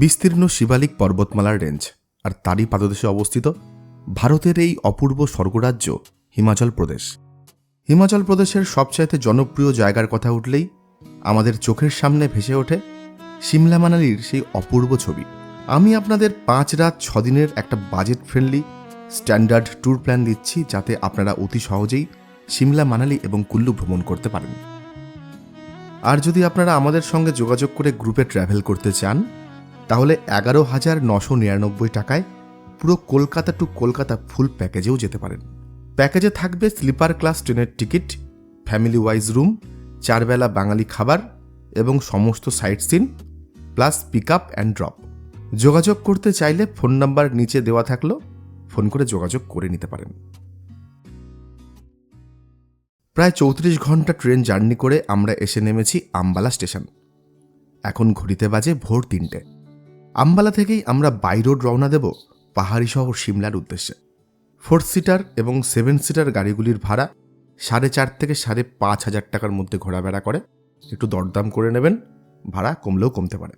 বিস্তীর্ণ শিবালিক পর্বতমালার রেঞ্জ, আর তারই পাদদেশে অবস্থিত ভারতের এই অপূর্ব স্বর্গরাজ্য হিমাচল প্রদেশ। হিমাচল প্রদেশের সবচাইতে জনপ্রিয় জায়গার কথা উঠলেই আমাদের চোখের সামনে ভেসে ওঠে সিমলা মানালির সেই অপূর্ব ছবি। আমি আপনাদের পাঁচ রাত ছদিনের একটা budget friendly standard tour plan দিচ্ছি যাতে আপনারা অতি সহজেই সিমলা মানালি এবং কুল্লু ভ্রমণ করতে পারেন। আর যদি আপনারা আমাদের সঙ্গে যোগাযোগ করে গ্রুপে ট্র্যাভেল করতে চান তাহলে এগারো হাজার নশো নিরানব্বই টাকায় পুরো কলকাতা টু কলকাতা ফুল প্যাকেজেও যেতে পারেন। প্যাকেজে থাকবে স্লিপার ক্লাস ট্রেনের টিকিট ফ্যামিলি ওয়াইজ রুম চারবেলা বাঙালি খাবার এবং সমস্ত sightseeing plus pick up and drop যোগাযোগ করতে চাইলে ফোন নাম্বার নিচে দেওয়া থাকল, ফোন করে যোগাযোগ করে নিতে পারেন। প্রায় চৌত্রিশ ঘণ্টা ট্রেন জার্নি করে আমরা এসে নেমেছি আম্বালা স্টেশন। এখন ঘড়িতে বাজে ভোর তিনটে। আম্বালা থেকেই আমরা বাই রোড রওনা দেব পাহাড়ি শহর সিমলার উদ্দেশ্যে। ফোর সিটার এবং সেভেন সিটার গাড়িগুলির ভাড়া সাড়ে চার থেকে সাড়ে পাঁচ হাজার টাকার মধ্যে ঘোরাফেরা করে। একটু দরদাম করে নেবেন, ভাড়া কমলেও কমতে পারে।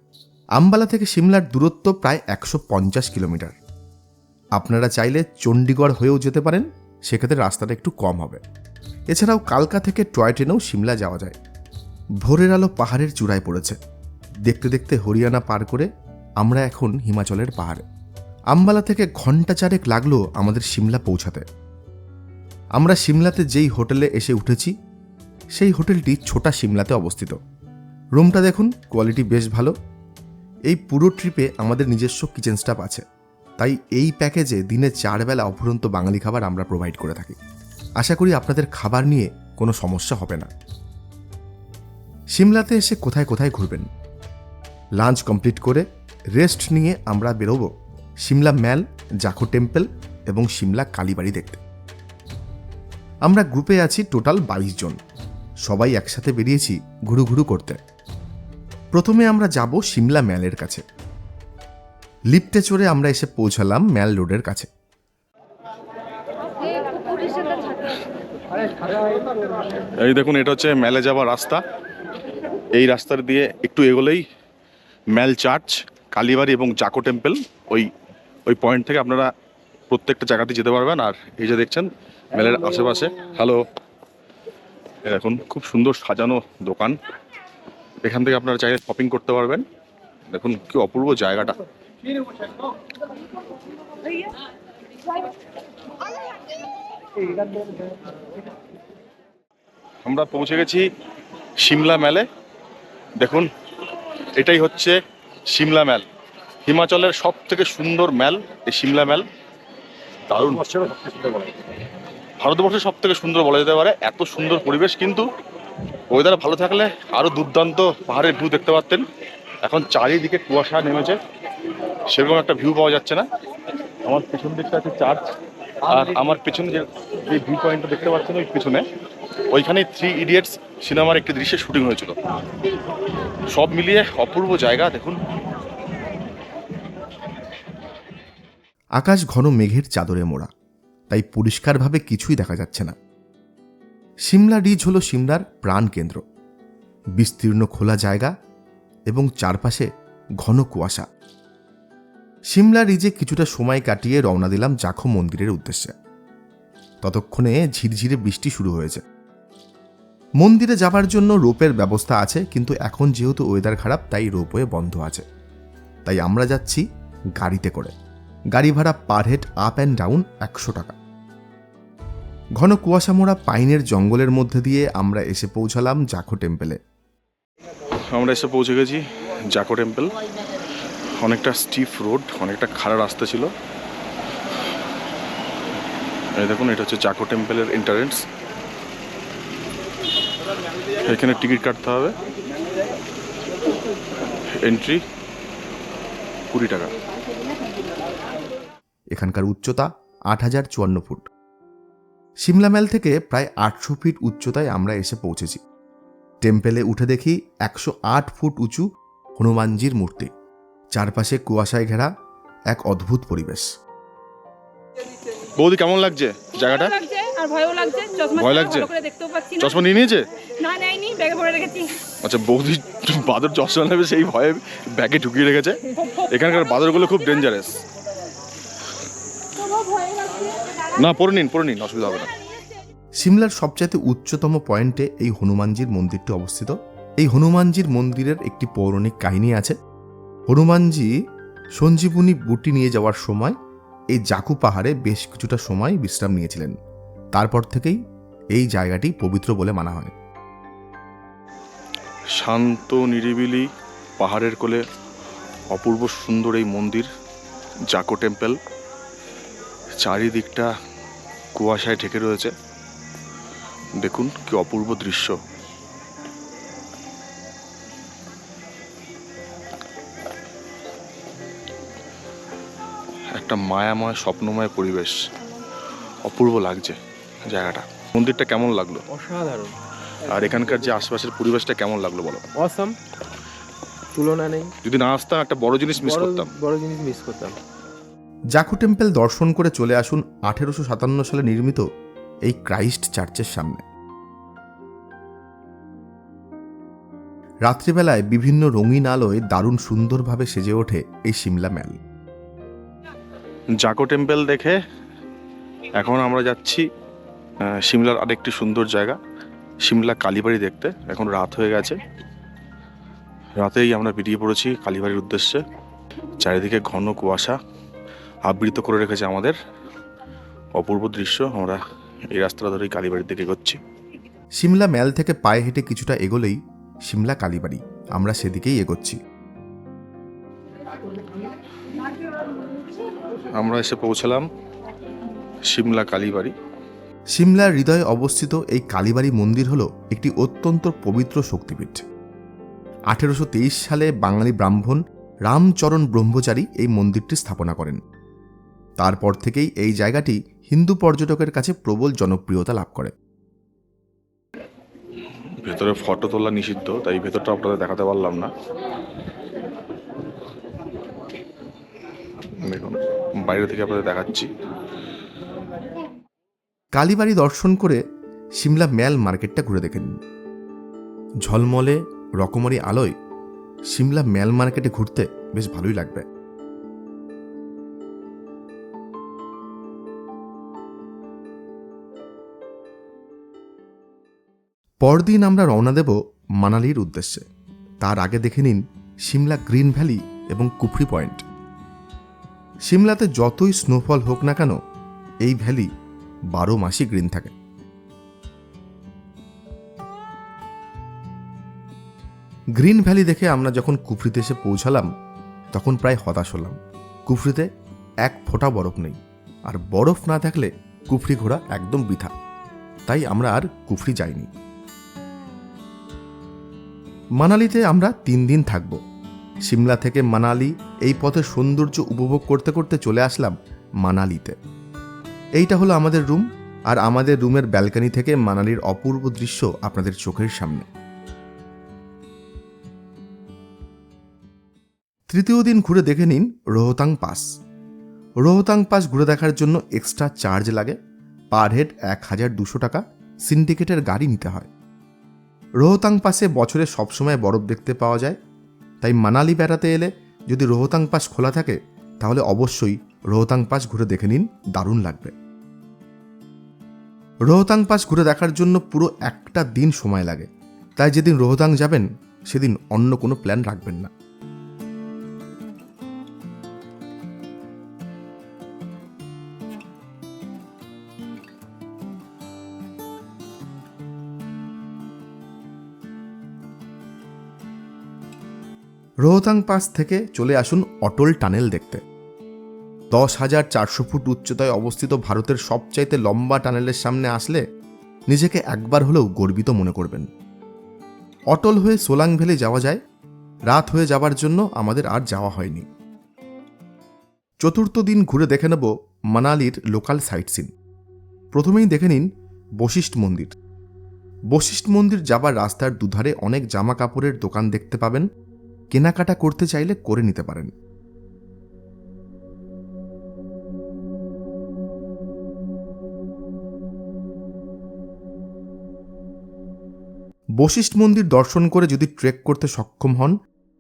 আম্বালা থেকে সিমলার দূরত্ব প্রায় একশো পঞ্চাশ কিলোমিটার। আপনারা চাইলে চণ্ডীগড় হয়েও যেতে পারেন, সেক্ষেত্রে রাস্তাটা একটু কম হবে। এছাড়াও কালকা থেকে টয় ট্রেনেও সিমলা যাওয়া যায়। ভোরের আলো পাহাড়ের চূড়ায় পড়েছে। দেখতে দেখতে হরিয়ানা পার করে আমরা এখন হিমাচলের পাহাড়ে। আম্বালা থেকে ঘণ্টা চারেক লাগল আমাদের সিমলা পৌঁছাতে। আমরা সিমলাতে যেই হোটেলে এসে উঠেছি, সেই হোটেলটি ছোটা সিমলাতে অবস্থিত। রুমটা দেখুন, কোয়ালিটি বেশ ভালো। এই পুরো ট্রিপে আমাদের নিজস্ব কিচেন স্টাফ আছে। তাই এই প্যাকেজে দিনে চার বেলা অফুরন্ত বাঙালি খাবার আমরা প্রোভাইড করে থাকি। আশা করি আপনাদের খাবার নিয়ে কোনো সমস্যা হবে না। সিমলাতে এসে কোথায় কোথায় ঘুরবেন? লাঞ্চ কমপ্লিট করে রেস্ট নিয়ে আমরা বেরোবো সিমলা ম্যাল, জাখো টেম্পল এবং সিমলা কালীবাড়ি দেখতে। আমরা গ্রুপে আছি টোটাল বাইশ জন। সবাই একসাথে বেরিয়েছি ঘুরু ঘুরু করতে। প্রথমে আমরা যাব সিমলা ম্যালের কাছে। লিফটে চড়ে আমরা এসে পৌঁছালাম ম্যাল রোডের কাছে। এই দেখুন, এটা হচ্ছে ম্যালে যাওয়ার রাস্তা। এই রাস্তার দিয়ে একটু এগোলেই ম্যাল চার্চ। কালীবাড়ি এবং জাকো টেম্পল, ওই ওই পয়েন্ট থেকে আপনারা প্রত্যেকটা জায়গাতে যেতে পারবেন। আর এই যে দেখছেন ম্যালের আশেপাশে হ্যালো এখন খুব সুন্দর সাজানো দোকান। এখান থেকে আপনারা চাইলে শপিং করতে পারবেন। দেখুন, কি অপূর্ব জায়গাটা। আমরা পৌঁছে গেছি সিমলা মেলে। দেখুন, এটাই হচ্ছে সিমলা ম্যাল হিমাচলের সব থেকে সুন্দর ম্যাল এই সিমলা ম্যাল দারুণ। ভারতবর্ষের সব থেকে সুন্দর বলা যেতে পারে, এত সুন্দর পরিবেশ, কিন্তু ওয়েদার ভালো থাকলে আরও দুর্দান্ত পাহাড়ের ভিউ দেখতে পারতেন। এখন চারিদিকে কুয়াশা নেমেছে, সেরকম একটা ভিউ পাওয়া যাচ্ছে না। আমার পেছন দিকটা আছে চার্চ আর আমার পেছনে যে ভিউ পয়েন্টটা দেখতে পাচ্ছেন ওই পিছনে ওইখানে থ্রি ইডিয়েটস সিনেমার একটি দৃশ্যের শুটিং হয়েছিল। সব মিলিয়ে অপূর্ব জায়গা, দেখুন। আকাশ ঘন মেঘের চাদরে মোড়া, তাই পরিষ্কারভাবে কিছুই দেখা যাচ্ছে না। সিমলা রিজ হল সিমলার প্রাণকেন্দ্র বিস্তীর্ণ খোলা জায়গা এবং চারপাশে ঘন কুয়াশা। সিমলা রিজে কিছুটা সময় কাটিয়ে রওনা দিলাম জাখো মন্দিরের উদ্দেশ্যে। ততক্ষণে ঝিরঝিরে বৃষ্টি শুরু হয়েছে। মন্দিরে যাবার জন্য রোপের ব্যবস্থা আছে, কিন্তু এখন যেহেতু ওয়েদার খারাপ, তাই রোপওয়ে বন্ধ আছে। তাই আমরা যাচ্ছি গাড়িতে করে। গাড়ি ভাড়া per head up and down একশো টাকা। ঘন কুয়াশা মোড়া পাইনের জঙ্গলের মধ্যে দিয়ে আমরা এসে পৌঁছালাম জাখো টেম্পেলে আমরা এসে পৌঁছে গেছি জাকো টেম্পল অনেকটা স্টিফ রোড অনেকটা খাড়া রাস্তা ছিল। দেখুন, এটা হচ্ছে জাকো টেম্পলের এন্টারেন্স এখানে টিকিট কাটতে হবে। এন্ট্রি কুড়ি টাকা। এখানকার উচ্চতা আট হাজার চুয়ান্ন ফুট। সিমলা ম্যাল থেকে প্রায় আটশো ফিট উচ্চতায় আমরা এসে পৌঁছেছি। টেম্পেলে উঠে দেখি একশো আট ফুট উঁচু হনুমানজির মূর্তি। চারপাশে কুয়াশায় ঘেরা এক অদ্ভুত পরিবেশ। বৌদি কেমন লাগছে জায়গাটা? ভয়ও লাগছে চশমা ভয় লাগছে? ভালো করে দেখতেও পাচ্ছি না। চশমা নিয়ে নিয়েছে? না নেয়নি ব্যাগে ভরে রেখেছি। আচ্ছা বৌদি বাদর চশমা নেবে সেই ভয়ে ব্যাগে ঢুকিয়ে রেখেছে? এখানকার বাদরগুলো খুব ডেঞ্জারাস না পরে নিন পরে নিন অসুবিধা হবে না। সিমলার সবচাইতে উচ্চতম পয়েন্টে এই হনুমানজির মন্দিরটি অবস্থিত। এই হনুমানজির মন্দিরের একটি পৌরাণিক কাহিনী আছে। হনুমানজি সঞ্জীবনী বুটি নিয়ে যাওয়ার সময় এই জাকু পাহাড়ে বেশ কিছুটা সময় বিশ্রাম নিয়েছিলেন। তারপর থেকেই এই জায়গাটি পবিত্র বলে মানা হয়। শান্ত, নিরিবিলি পাহাড়ের কোলে অপূর্ব সুন্দর এই মন্দির, জাকো টেম্পল, চারিদিকটা কুয়াশায় ঢেকে রয়েছে। দেখুন কি অপূর্ব দৃশ্য। একটা মায়াময়, স্বপ্নময় পরিবেশ। অপূর্ব লাগছে। জায়গাটা। মন্দিরটা কেমন লাগল? অসাধারণ। আর এখানকার যে আশপাশের পরিবেশটা কেমন লাগল বলো? অসাম তুলনা নেই। যদি না আসতাম একটা বড় জিনিস মিস করতাম। বড় জিনিস মিস করতাম। জাকু টেম্পল দর্শন করে চলে আসুন আঠেরোশো সাতান্ন সালে নির্মিত এই ক্রাইস্ট চার্চের সামনে। রাত্রিবেলায় বিভিন্ন রঙিন আলোয় দারুণ সুন্দরভাবে সেজে ওঠে এই সিমলা ম্যাল জাকো টেম্পল দেখে এখন আমরা যাচ্ছি সিমলার আরেকটি সুন্দর জায়গা। সিমলা কালীবাড়ি দেখতে। এখন রাত হয়ে গেছে। রাতেই আমরা বেরিয়ে পড়েছি কালীবাড়ির উদ্দেশ্যে। চারিদিকে ঘন কুয়াশা আবৃত করে রেখেছে আমাদের। অপূর্ব দৃশ্য। আমরা এই রাস্তাটা ধরেই কালীবাড়ির দিকে এগোচ্ছি। সিমলা ম্যাল থেকে পায়ে হেঁটে কিছুটা এগোলেই সিমলা কালীবাড়ি। আমরা সেদিকেই এগোচ্ছি। আমরা এসে পৌঁছালাম সিমলা কালীবাড়ি। সিমলার হৃদয়ে অবস্থিত এই কালীবাড়ি মন্দির হল একটি অত্যন্ত পবিত্র শক্তিপীঠ। আঠেরোশো তেইশ সালে বাঙালি ব্রাহ্মণ রামচরণ ব্রহ্মচারী এই মন্দিরটি স্থাপনা করেন। তারপর থেকেই এই জায়গাটি হিন্দু পর্যটকের কাছে প্রবল জনপ্রিয়তা লাভ করে। ভেতরে ফটো তোলা নিষিদ্ধ, তাই ভেতরটা আপনাদের দেখাতে পারলাম না। দেখুন, বাইরে থেকে আপনাদের দেখাচ্ছি। কালীবাড়ি দর্শন করে সিমলা ম্যাল মার্কেটটা ঘুরে দেখে নিন ঝলমলে রকমারি আলোয় সিমলা ম্যাল মার্কেটে ঘুরতে বেশ ভালোই লাগবে। পরদিন আমরা রওনা দেব মানালির উদ্দেশ্যে। তার আগে দেখে নিন সিমলা গ্রিন ভ্যালি এবং কুফরি পয়েন্ট। সিমলাতে যতই স্নোফল হোক না কেন, এই ভ্যালি বারো মাসই গ্রিন থাকে। গ্রিন ভ্যালি দেখে আমরা যখন কুফরিতে এসে পৌঁছালাম, তখন প্রায় হতাশ হলাম। কুফরিতে এক ফোঁটা বরফ নেই, আর বরফ না থাকলে কুফরি ঘোরা একদম বৃথা। তাই আমরা আর কুফরি যাইনি। মানালিতে আমরা তিন দিন থাকব। সিমলা থেকে মানালি এই পথের সৌন্দর্য উপভোগ করতে করতে চলে আসলাম মানালিতে। এইটা হলো আমাদের রুম আর আমাদের রুমের ব্যালকনি থেকে মানালির অপূর্ব দৃশ্য আপনাদের চোখের সামনে। তৃতীয় দিন ঘুরে দেখে নিন রোহতাং পাস। রোহতাং পাস ঘুরে দেখার জন্য এক্সট্রা চার্জ লাগে পার হেড এক হাজার দুশো টাকা সিন্ডিকেটের গাড়ি নিতে হয়। রোহতাং পাসে বছরে সবসময় বরফ দেখতে পাওয়া যায়, তাই মানালি বেড়াতে এলে যদি রোহতাং পাস খোলা থাকে, তাহলে অবশ্যই রোহতাং পাস ঘুরে দেখে নিন, দারুণ লাগবে। রোহতাং পাস ঘুরে দেখার জন্য পুরো একটা দিন সময় লাগে। তাই যেদিন রোহতাং যাবেন, সেদিন অন্য কোনো প্ল্যান রাখবেন না। রোহতাং পাস থেকে চলে আসুন অটল টানেল দেখতে। দশ হাজার চারশো ফুট উচ্চতায় অবস্থিত ভারতের সবচাইতে লম্বা টানেলের সামনে আসলে নিজেকে একবার হলেও গর্বিত মনে করবেন। অটল হয়ে সোলাং ভ্যালি যাওয়া যায়, রাত হয়ে যাবার জন্য আমাদের আর যাওয়া হয়নি। চতুর্থ দিন ঘুরে দেখে নেব মানালির লোকাল সাইট সিন প্রথমেই দেখে নিন বশিষ্ঠ মন্দির। বশিষ্ঠ মন্দির যাবার রাস্তার দুধারে অনেক জামা কাপড়ের দোকান দেখতে পাবেন, কেনাকাটা করতে চাইলে করে নিতে পারেন। বশিষ্ঠ মন্দির দর্শন করে যদি ট্রেক করতে সক্ষম হন,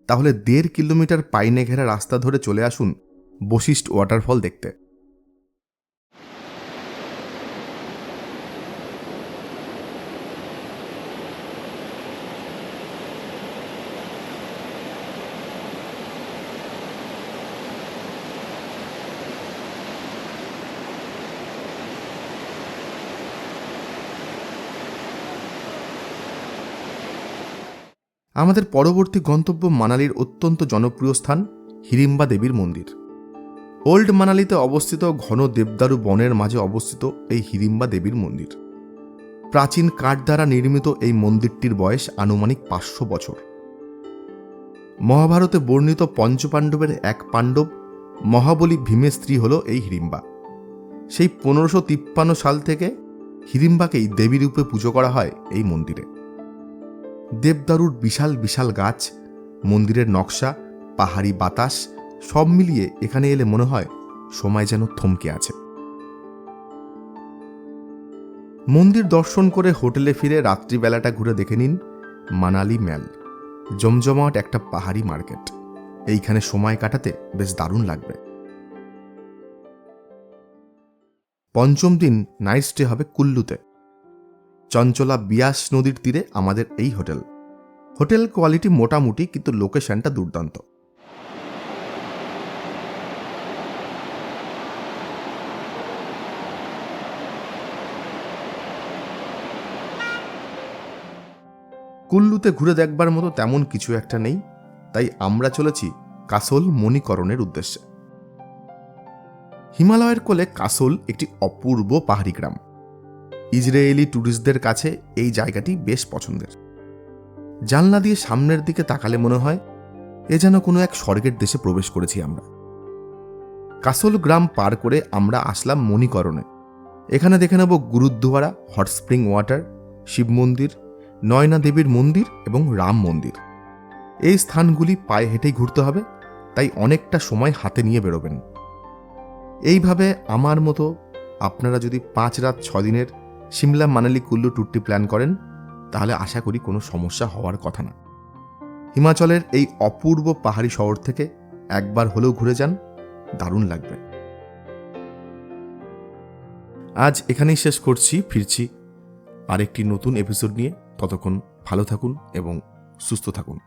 তাহলে দেড় কিলোমিটার পাইনে ঘেরা রাস্তা ধরে চলে আসুন বশিষ্ঠ ওয়াটারফল দেখতে। আমাদের পরবর্তী গন্তব্য মানালির অত্যন্ত জনপ্রিয় স্থান হিড়িম্বা দেবীর মন্দির। ওল্ড মানালিতে অবস্থিত ঘন দেবদারু বনের মাঝে অবস্থিত এই হিড়িম্বা দেবীর মন্দির। প্রাচীন কাঠ দ্বারা নির্মিত এই মন্দিরটির বয়স আনুমানিক পাঁচশো বছর। মহাভারতে বর্ণিত পঞ্চপাণ্ডবের এক পাণ্ডব মহাবলী ভীমের স্ত্রী হল এই হিড়িম্বা সেই পনেরোশো তিপ্পান্ন সাল থেকে হিড়িম্বাকেই দেবীরূপে পুজো করা হয় এই মন্দিরে। দেবদারুর বিশাল বিশাল গাছ, মন্দিরের নকশা, পাহাড়ি বাতাস, সব মিলিয়ে এখানে এলে মনে হয় সময় যেন থমকে আছে। মন্দির দর্শন করে হোটেলে ফিরে রাত্রিবেলাটা ঘুরে দেখে নিন মানালি ম্যাল, জমজমাট একটা পাহাড়ি মার্কেট। এইখানে সময় কাটাতে বেশ দারুণ লাগবে। পঞ্চম দিন নাইট স্টে হবে কুল্লুতে। চঞ্চলা বিয়াস নদীর তীরে আমাদের এই হোটেল। হোটেল কোয়ালিটি মোটামুটি, কিন্তু লোকেশনটা দুর্দান্ত। কুল্লুতে ঘুরে দেখবার মতো তেমন কিছু একটা নেই, তাই আমরা চলেছি কাসল মণিকরণের উদ্দেশ্যে। হিমালয়ের কোলে কাসল একটি অপূর্ব পাহাড়ি গ্রাম। ইসরায়েলি ট্যুরিস্টদের কাছে এই জায়গাটি বেশ পছন্দের। জানলা দিয়ে সামনের দিকে তাকালে মনে হয়, এ যেন কোনো এক স্বর্গের দেশে প্রবেশ করেছি আমরা। কাসল গ্রাম পার করে আমরা আসলাম মণিকরণে। এখানে দেখে নেব gurudwara, hot spring water, Shiv মন্দির, নয়না দেবীর মন্দির এবং রাম মন্দির। এই স্থানগুলি পায়ে হেঁটেই ঘুরতে হবে, তাই অনেকটা সময় হাতে নিয়ে বেরোবেন। এইভাবে আমার মতো আপনারা যদি পাঁচ রাত ছ দিনের সিমলা মানালি কুল্লু ট্যুরটি প্ল্যান করেন, তাহলে আশা করি কোনো সমস্যা হওয়ার কথা না। হিমাচলের এই অপূর্ব পাহাড়ি শহর থেকে একবার হলেও ঘুরে যান, দারুণ লাগবে। আজ এখানেই শেষ করছি, ফিরছি আরেকটি নতুন এপিসোড নিয়ে। ততক্ষণ ভালো থাকুন এবং সুস্থ থাকুন।